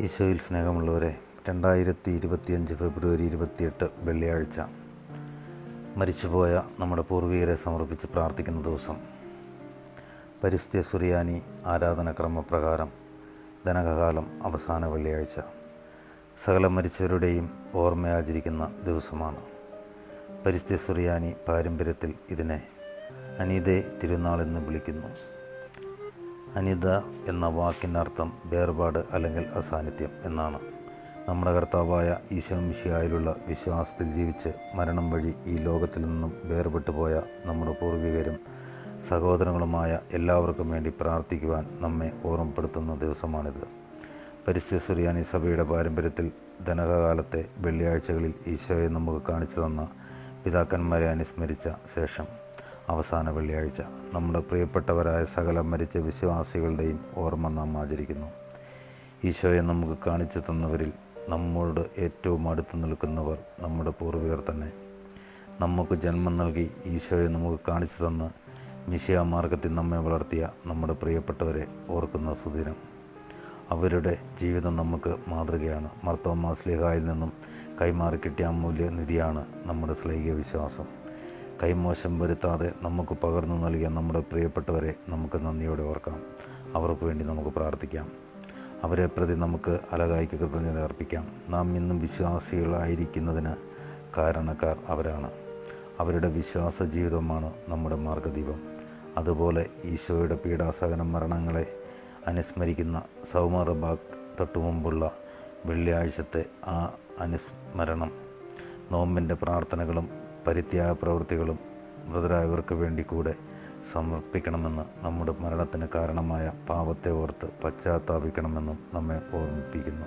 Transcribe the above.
ഈശോയിൽ സ്നേഹമുള്ളവരെ രണ്ടായിരത്തി ഇരുപത്തിയഞ്ച് ഫെബ്രുവരി ഇരുപത്തിയെട്ട് വെള്ളിയാഴ്ച. മരിച്ചുപോയ നമ്മുടെ പൂർവികരെ സമർപ്പിച്ച് പ്രാർത്ഥിക്കുന്ന ദിവസം. പരിസ്ഥിതി സുറിയാനി ആരാധനക്രമപ്രകാരം ധനകകാലം അവസാന വെള്ളിയാഴ്ച. സകല മരിച്ചവരുടെയും ഓർമ്മ ആചരിക്കുന്ന ദിവസമാണ്. പരിസ്ഥിതി സുറിയാനി പാരമ്പര്യത്തിൽ ഇതിനെ അനീതേ തിരുനാൾ എന്ന് വിളിക്കുന്നു. അനിത എന്ന വാക്കിനർത്ഥം വേർപാട് അല്ലെങ്കിൽ അസാന്നിധ്യം എന്നാണ്. നമ്മുടെ കർത്താവായ ഈശോ മിശിഹായിലുള്ള വിശ്വാസത്തിൽ ജീവിച്ച് മരണം വഴി ഈ ലോകത്തിൽ നിന്നും വേർപെട്ടു പോയ നമ്മുടെ പൂർവികരും സഹോദരങ്ങളുമായ എല്ലാവർക്കും വേണ്ടി പ്രാർത്ഥിക്കുവാൻ നമ്മെ ഓർമ്മപ്പെടുത്തുന്ന ദിവസമാണിത്. പരിസ്ഥിതി സുറിയാനി സഭയുടെ പാരമ്പര്യത്തിൽ ധനകാലത്തെ വെള്ളിയാഴ്ചകളിൽ ഈശോയെ നമുക്ക് കാണിച്ചു തന്ന പിതാക്കന്മാരെ അനുസ്മരിച്ച ശേഷം അവസാന വെള്ളിയാഴ്ച നമ്മുടെ പ്രിയപ്പെട്ടവരായ സകല മരിച്ച വിശ്വാസികളുടെയും ഓർമ്മ നാം ആചരിക്കുന്നു. ഈശോയെ നമുക്ക് കാണിച്ചു തന്നവരിൽ നമ്മോട് ഏറ്റവും അടുത്ത് നിൽക്കുന്നവർ നമ്മുടെ പൂർവികർ തന്നെ. നമുക്ക് ജന്മം നൽകി ഈശോയെ നമുക്ക് കാണിച്ചു തന്ന് മിശിയ മാർഗത്തിൽ നമ്മെ വളർത്തിയ നമ്മുടെ പ്രിയപ്പെട്ടവരെ ഓർക്കുന്ന സുദിനം. അവരുടെ ജീവിതം നമുക്ക് മാതൃകയാണ്. മർത്തോമാ സ്ലിഹായിൽ നിന്നും കൈമാറി കിട്ടിയ അമൂല്യ നിധിയാണ് നമ്മുടെ സ്ലൈഹിക വിശ്വാസം. കൈമോശം വരുത്താതെ നമുക്ക് പകർന്നു നൽകിയ നമ്മുടെ പ്രിയപ്പെട്ടവരെ നമുക്ക് നന്ദിയോടെ ഓർക്കാം. അവർക്ക് വേണ്ടി നമുക്ക് പ്രാർത്ഥിക്കാം. അവരെ പ്രതി നമുക്ക് അലകായ്ക്ക് കൃതജ്ഞത അർപ്പിക്കാം. നാം ഇന്നും വിശ്വാസികളായിരിക്കുന്നതിന് കാരണക്കാർ അവരാണ്. അവരുടെ വിശ്വാസ ജീവിതമാണ് നമ്മുടെ മാർഗദീപം. അതുപോലെ ഈശോയുടെ പീഡാസഹന മരണങ്ങളെ അനുസ്മരിക്കുന്ന സൗമറബാഗ് തൊട്ടുമുമ്പുള്ള വെള്ളിയാഴ്ചത്തെ ആ അനുസ്മരണം നോമ്പിന്റെ പ്രാർത്ഥനകളും പരിത്യാഗ പ്രവൃത്തികളും മൃതരായവർക്ക് വേണ്ടി കൂടെ സമർപ്പിക്കണമെന്ന് നമ്മുടെ മരണത്തിന് കാരണമായ പാപത്തെ ഓർത്ത് പശ്ചാത്താപിക്കണമെന്നും നമ്മെ ഓർമ്മിപ്പിക്കുന്നു.